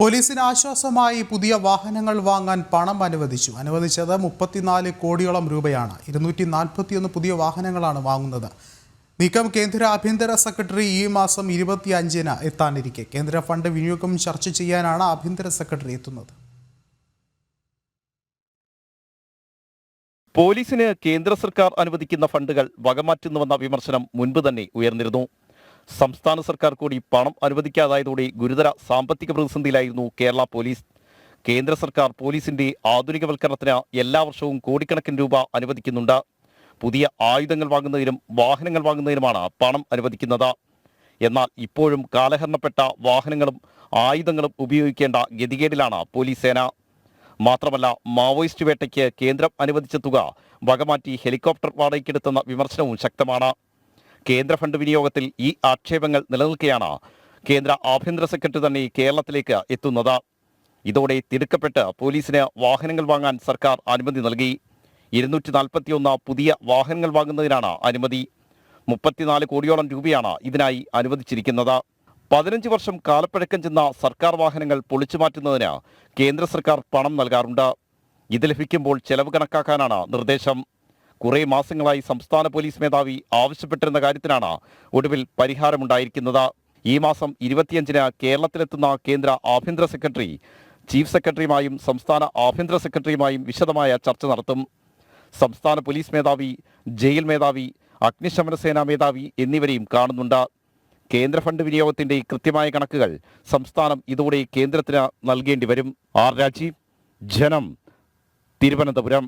പോലീസിന് ആശ്വാസമായി പുതിയ വാഹനങ്ങൾ വാങ്ങാൻ പണം അനുവദിച്ചു. അനുവദിച്ചത് മുപ്പത്തിനാല് കോടിയോളം രൂപയാണ്. ഇരുന്നൂറ്റി നാൽപ്പത്തിയൊന്ന് പുതിയ വാഹനങ്ങളാണ് വാങ്ങുന്നത്. നീക്കം കേന്ദ്ര ആഭ്യന്തര സെക്രട്ടറി ഈ മാസം ഇരുപത്തി അഞ്ചിന് എത്താനിരിക്കെ. കേന്ദ്ര ഫണ്ട് വിനിയോഗം ചർച്ച ചെയ്യാനാണ് ആഭ്യന്തര സെക്രട്ടറി എത്തുന്നത്. പോലീസിന് കേന്ദ്ര സർക്കാർ അനുവദിക്കുന്ന ഫണ്ടുകൾ വകമാറ്റുന്നുവെന്ന വിമർശനം മുൻപ് തന്നെ ഉയർന്നിരുന്നു. സംസ്ഥാന സർക്കാർ കൂടി പണം അനുവദിക്കാതായതോടെ ഗുരുതര സാമ്പത്തിക പ്രതിസന്ധിയിലായിരുന്നു കേരള പോലീസ്. കേന്ദ്ര സർക്കാർ പോലീസിന്റെ ആധുനികവൽക്കരണത്തിന് എല്ലാ വർഷവും കോടിക്കണക്കിന് രൂപ അനുവദിക്കുന്നുണ്ട്. പുതിയ ആയുധങ്ങൾ വാങ്ങുന്നതിനും വാഹനങ്ങൾ വാങ്ങുന്നതിനുമാണ് പണം അനുവദിക്കുന്നത്. എന്നാൽ ഇപ്പോഴും കാലഹരണപ്പെട്ട വാഹനങ്ങളും ആയുധങ്ങളും ഉപയോഗിക്കേണ്ട ഗതികേടിലാണ് പോലീസ് സേന. മാത്രമല്ല മാവോയിസ്റ്റ് വേട്ടയ്ക്ക് കേന്ദ്രം അനുവദിച്ച തുക വകമാറ്റി ഹെലികോപ്റ്റർ വാടകയ്ക്കെടുത്തെന്ന വിമർശനവും ശക്തമാണ്. കേന്ദ്ര ഫണ്ട് വിനിയോഗത്തിൽ ഈ ആക്ഷേപങ്ങൾ നിലനിൽക്കെയാണ് കേന്ദ്ര ആഭ്യന്തര സെക്രട്ടറി തന്നെ കേരളത്തിലേക്ക് എത്തുന്നത്. ഇതോടെ തിടുക്കപ്പെട്ട് പോലീസിന് വാഹനങ്ങൾ വാങ്ങാൻ സർക്കാർ അനുമതി നൽകി. ഇരുന്നൂറ്റി നാൽപ്പത്തിയൊന്ന് പുതിയ വാഹനങ്ങൾ വാങ്ങുന്നതിനാണ് അനുമതി. മുപ്പത്തിനാല് കോടിയോളം രൂപയാണ് ഇതിനായി അനുവദിച്ചിരിക്കുന്നത്. പതിനഞ്ച് വർഷം കാലപ്പഴക്കം ചെന്ന സർക്കാർ വാഹനങ്ങൾ പൊളിച്ചു മാറ്റുന്നതിന് കേന്ദ്ര സർക്കാർ പണം നൽകാറുണ്ട്. ഇത് ലഭിക്കുമ്പോൾ ചെലവ് കണക്കാക്കാനാണ് നിർദ്ദേശം. കുറേ മാസങ്ങളായി സംസ്ഥാന പോലീസ് മേധാവി ആവശ്യപ്പെട്ടിരുന്ന കാര്യത്തിനാണ് ഒടുവിൽ പരിഹാരമുണ്ടായിരിക്കുന്നത്. ഈ മാസം ഇരുപത്തിയഞ്ചിന് കേരളത്തിലെത്തുന്ന കേന്ദ്ര ആഭ്യന്തര സെക്രട്ടറി ചീഫ് സെക്രട്ടറിയുമായും സംസ്ഥാന ആഭ്യന്തര സെക്രട്ടറിയുമായും വിശദമായ ചർച്ച നടത്തും. സംസ്ഥാന പോലീസ് മേധാവി ജയിൽ മേധാവി അഗ്നിശമന സേനാ മേധാവി എന്നിവരെയും കാണുന്നുണ്ട്. കേന്ദ്ര ഫണ്ട് വിനിയോഗത്തിന്റെ കൃത്യമായ കണക്കുകൾ സംസ്ഥാനം ഇതോടെ കേന്ദ്രത്തിന് നൽകേണ്ടി വരും. ആർ രാജീവ് ജനം തിരുവനന്തപുരം.